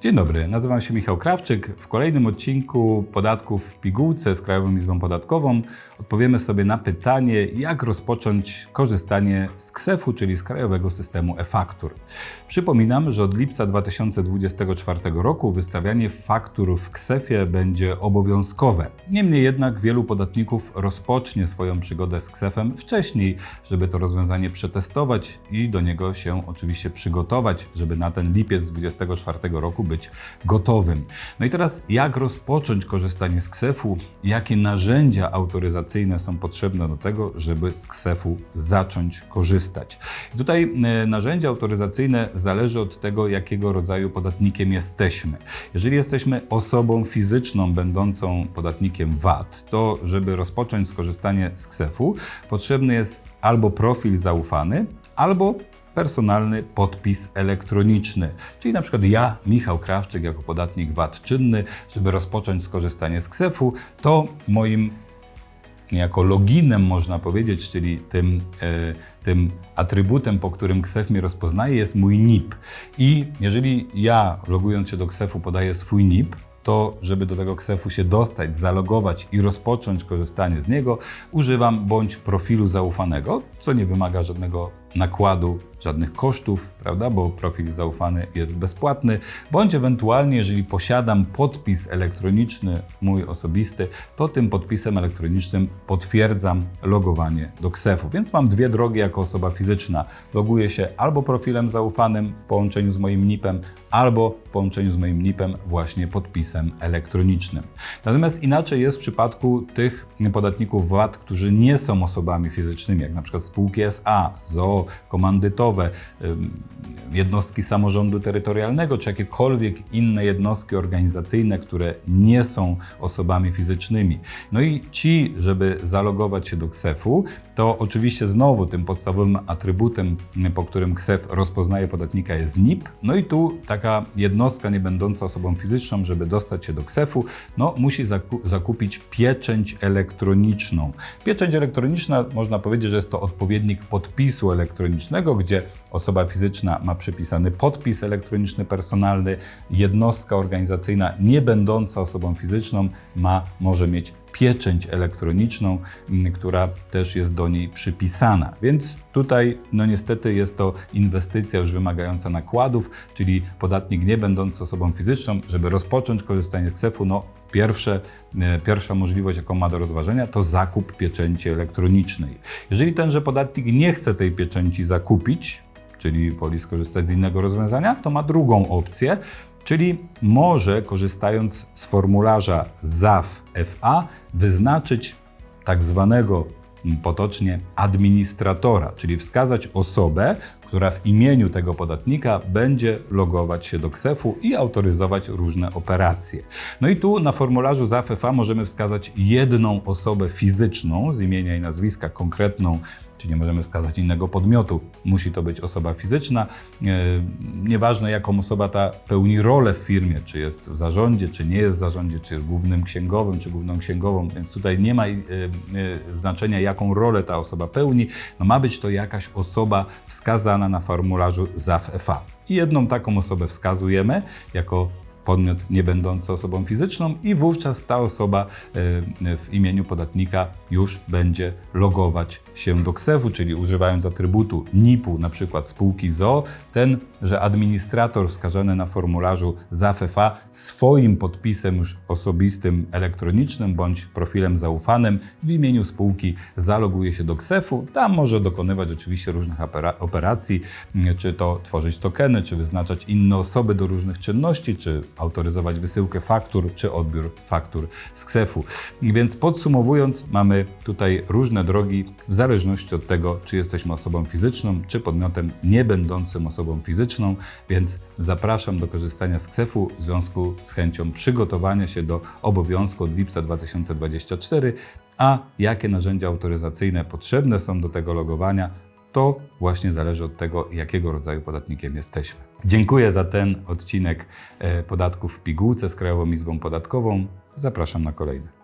Dzień dobry, nazywam się Michał Krawczyk. W kolejnym odcinku podatków w pigułce z Krajową Izbą Podatkową odpowiemy sobie na pytanie, jak rozpocząć korzystanie z KSEF-u, czyli z Krajowego Systemu e-Faktur. Przypominam, że od lipca 2024 roku wystawianie faktur w KSEF-ie będzie obowiązkowe. Niemniej jednak wielu podatników rozpocznie swoją przygodę z KSEF-em wcześniej, żeby to rozwiązanie przetestować i do niego się oczywiście przygotować, żeby na ten lipiec 2024 roku być gotowym. No i teraz jak rozpocząć korzystanie z KSEF-u? Jakie narzędzia autoryzacyjne są potrzebne do tego, żeby z KSEF-u zacząć korzystać? I tutaj e, narzędzia autoryzacyjne zależy od tego, jakiego rodzaju podatnikiem jesteśmy. Jeżeli jesteśmy osobą fizyczną będącą podatnikiem VAT, to żeby rozpocząć skorzystanie z KSEF-u, potrzebny jest albo profil zaufany, albo personalny podpis elektroniczny. Czyli na przykład ja, Michał Krawczyk, jako podatnik VAT czynny, żeby rozpocząć skorzystanie z KSEF-u, to moim niejako loginem można powiedzieć, czyli tym, e, tym atrybutem, po którym KSEF mnie rozpoznaje, jest mój NIP. I jeżeli ja logując się do KSEF-u podaję swój NIP, to żeby do tego KSEF-u się dostać, zalogować i rozpocząć korzystanie z niego, używam bądź profilu zaufanego, co nie wymaga żadnego nakładu, żadnych kosztów, prawda, bo profil zaufany jest bezpłatny, bądź ewentualnie, jeżeli posiadam podpis elektroniczny mój osobisty, to tym podpisem elektronicznym potwierdzam logowanie do KSEF-u. Więc mam dwie drogi jako osoba fizyczna. Loguję się albo profilem zaufanym w połączeniu z moim NIP-em, albo w połączeniu z moim NIP-em właśnie podpisem elektronicznym. Natomiast inaczej jest w przypadku tych podatników VAT, którzy nie są osobami fizycznymi, jak na przykład spółki SA, ZOO, komandytowe, jednostki samorządu terytorialnego, czy jakiekolwiek inne jednostki organizacyjne, które nie są osobami fizycznymi. No i ci, żeby zalogować się do KSEF-u, to oczywiście znowu tym podstawowym atrybutem, po którym KSEF rozpoznaje podatnika jest NIP. No i tu taka jednostka nie będąca osobą fizyczną, żeby dostać się do KSEF-u, no musi zakupić pieczęć elektroniczną. Pieczęć elektroniczna, można powiedzieć, że jest to odpowiednik podpisu elektronicznego, gdzie osoba fizyczna ma przypisany podpis elektroniczny personalny, jednostka organizacyjna nie będąca osobą fizyczną ma, może mieć pieczęć elektroniczną, która też jest do niej przypisana. Więc tutaj, no niestety, jest to inwestycja już wymagająca nakładów, czyli podatnik nie będący osobą fizyczną, żeby rozpocząć korzystanie z KSEF-u, no Pierwsze, e, pierwsza możliwość, jaką ma do rozważenia, to zakup pieczęci elektronicznej. Jeżeli tenże podatnik nie chce tej pieczęci zakupić, czyli woli skorzystać z innego rozwiązania, to ma drugą opcję, czyli może korzystając z formularza ZAF-FA wyznaczyć tak zwanego potocznie administratora, czyli wskazać osobę, która w imieniu tego podatnika będzie logować się do KSEF-u i autoryzować różne operacje. No i tu na formularzu ZAF-FA możemy wskazać jedną osobę fizyczną z imienia i nazwiska, konkretną czy nie możemy wskazać innego podmiotu. Musi to być osoba fizyczna. E, nieważne jaką osoba ta pełni rolę w firmie, czy jest w zarządzie, czy nie jest w zarządzie, czy jest głównym księgowym, czy główną księgową, więc tutaj nie ma e, e, znaczenia jaką rolę ta osoba pełni. No ma być to jakaś osoba wskazana na formularzu ZAF-FA. I jedną taką osobę wskazujemy jako podmiot nie będący osobą fizyczną i wówczas ta osoba e, w imieniu podatnika już będzie logować się do KSEF-u, czyli używając atrybutu NIP-u, na przykład spółki ZO, ten, że administrator wskazany na formularzu ZAFFA swoim podpisem już osobistym, elektronicznym bądź profilem zaufanym w imieniu spółki zaloguje się do KSEF-u. Tam może dokonywać oczywiście różnych operacji, czy to tworzyć tokeny, czy wyznaczać inne osoby do różnych czynności, czy autoryzować wysyłkę faktur czy odbiór faktur z KSEF-u. Więc podsumowując, mamy tutaj różne drogi w zależności od tego, czy jesteśmy osobą fizyczną, czy podmiotem nie będącym osobą fizyczną, więc zapraszam do korzystania z KSEF-u w związku z chęcią przygotowania się do obowiązku od lipca 2024, a jakie narzędzia autoryzacyjne potrzebne są do tego logowania, to właśnie zależy od tego, jakiego rodzaju podatnikiem jesteśmy. Dziękuję za ten odcinek e, podatków w pigułce z Krajową Izbą Podatkową. Zapraszam na kolejny.